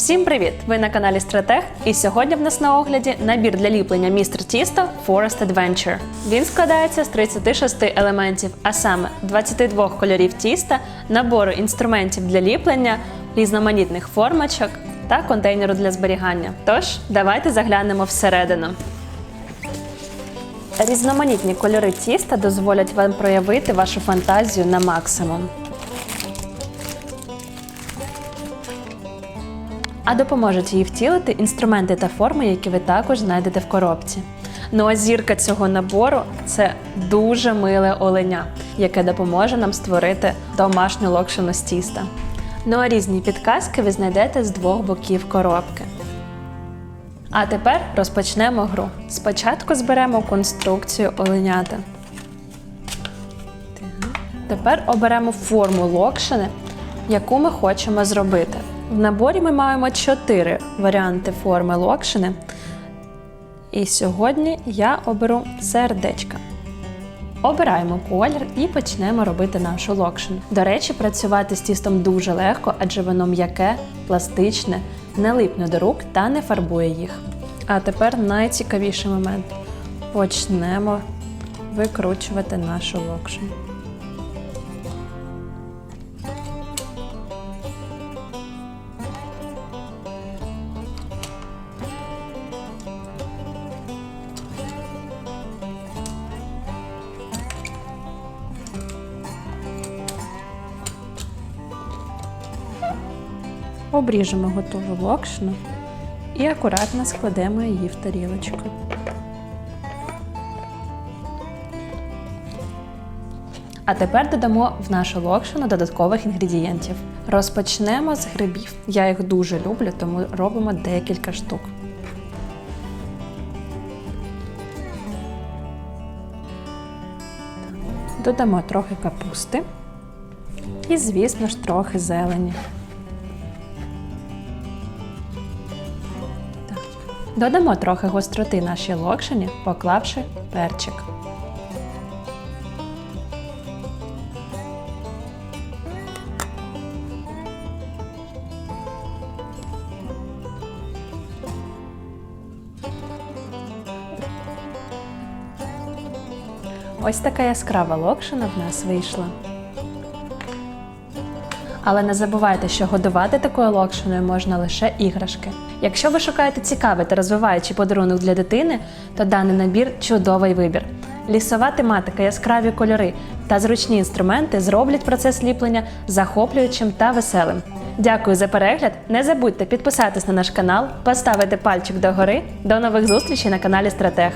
Всім привіт! Ви на каналі Стратег, і сьогодні в нас на огляді набір для ліплення містер Тісто Forest Adventure. Він складається з 36 елементів, а саме 22 кольорів тіста, набору інструментів для ліплення, різноманітних формочок та контейнеру для зберігання. Тож, давайте заглянемо всередину. Різноманітні кольори тіста дозволять вам проявити вашу фантазію на максимум. А допоможуть її втілити інструменти та форми, які ви також знайдете в коробці. Ну а зірка цього набору це дуже миле оленя, яке допоможе нам створити домашню локшину з тіста. Ну а різні підказки ви знайдете з двох боків коробки. А тепер розпочнемо гру. Спочатку зберемо конструкцію оленята. Тепер оберемо форму локшини, яку ми хочемо зробити. В наборі ми маємо чотири варіанти форми локшини. І сьогодні я оберу сердечка. Обираємо колір і почнемо робити нашу локшину. До речі, працювати з тістом дуже легко, адже воно м'яке, пластичне, не липне до рук та не фарбує їх. А тепер найцікавіший момент. Почнемо викручувати нашу локшину. Обріжемо готову локшину і акуратно складемо її в тарілочку. А тепер додамо в нашу локшину додаткових інгредієнтів. Розпочнемо з грибів. Я їх дуже люблю, тому робимо декілька штук. Додамо трохи капусти і, звісно ж, трохи зелені. Додамо трохи гостроти нашій локшині, поклавши перчик. Ось така яскрава локшина в нас вийшла. Але не забувайте, що годувати такою локшиною можна лише іграшки. Якщо ви шукаєте цікавий та розвиваючий подарунок для дитини, то даний набір чудовий вибір. Лісова тематика, яскраві кольори та зручні інструменти зроблять процес ліплення захоплюючим та веселим. Дякую за перегляд! Не забудьте підписатись на наш канал, поставити пальчик догори. До нових зустрічей на каналі Стратег.